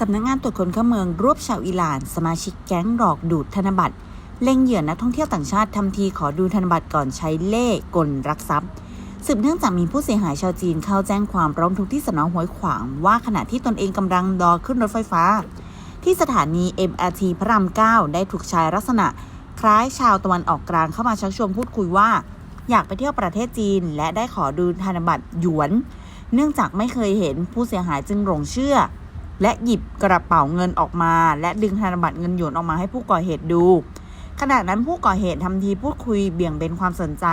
สำนักงานตรวจคนเข้าเมืองรวบชาวอิหร่าน สมาชิกแก๊งหลอกดูดธนบัตรเล็งเหยื่อนักท่องเที่ยวต่างชาติทำทีขอดูธนบัตรก่อนใช้เล่กลรักทรัพย์ สืบเนื่องจากมีผู้เสียหายชาวจีนเข้าแจ้งความร้องทุกข์ที่สนห้วยขวาง ว่าขณะที่ตนเองกำลังรอขึ้นรถไฟฟ้า ที่สถานี MRT พระราม9ได้ถูกชายลักษณะ คล้ายชาวตะวันออกกลางเข้ามาชักชวนพูดคุยว่า อยากไปเที่ยวประเทศจีน และได้ขอดูธนบัตรหยวน เนื่องจากไม่เคยเห็นผู้เสียหายจึงหลงเชื่อ และหยิบกระเป๋าเงินออกมา และดึงธนบัตรเงินหยวนออกมาให้ผู้ก่อเหตุดู ขณะนั้นผู้ก่อเหตุทำทีพูดคุยเบี่ยงเบนความสนใจ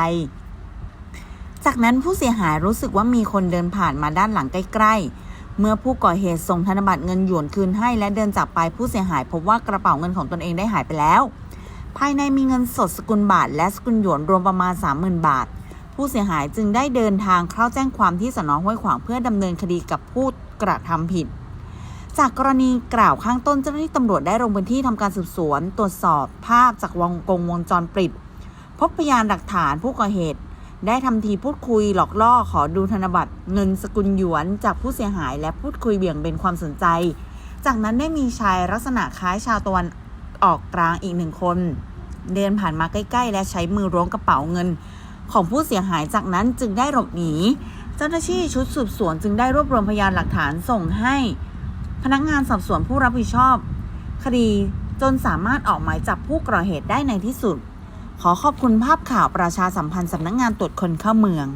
จากนั้นผู้เสียหายรู้สึกว่ามีคนเดินผ่านมาด้านหลังใกล้ ๆ เมื่อผู้ก่อเหตุส่งธนบัตรเงินหยวนคืนให้ และเดินจากไปผู้เสียหายพบว่ากระเป๋าเงินของตนเองได้หายไปแล้ว ภายในมีเงินสดสกุลบาท และสกุลหยวนรวมประมาณ 30,000 บาท ผู้เสียหายจึงได้เดินทางเข้าแจ้งความที่สนห้วยขวางเพื่อดำเนินคดีกับผู้กระทำผิด จากกรณีกล่าวข้างต้นเจ้าหน้าที่ตำรวจได้ลงพื้นที่ทำการสืบสวน ตรวจสอบภาพจากวงกงวงจรปิด พบพยานหลักฐานผู้ก่อเหตุ ได้ทำทีพูดคุยหลอกล่อขอดูธนบัตรเงินสกุลหยวนจากผู้เสียหายและพูดคุยเบี่ยงเบนความสนใจ จากนั้นได้มีชายลักษณะคล้ายชาวตะวันออกกลางอีกหนึ่งคน เดินผ่านมาใกล้ ๆ และใช้มือล้วงกระเป๋าเงิน ของผู้เสียหายจากนั้นจึงได้หลบหนี เจ้าหน้าที่ชุดสืบสวนจึงได้รวบรวมพยานหลักฐานส่งให้ พนักงานสอบสวนผู้รับผิดชอบ คดีจนสามารถออกหมายจับผู้ก่อเหตุได้ในที่สุด ขอขอบคุณภาพข่าวประชาสัมพันธ์สำนักงงานตรวจคนเข้าเมือง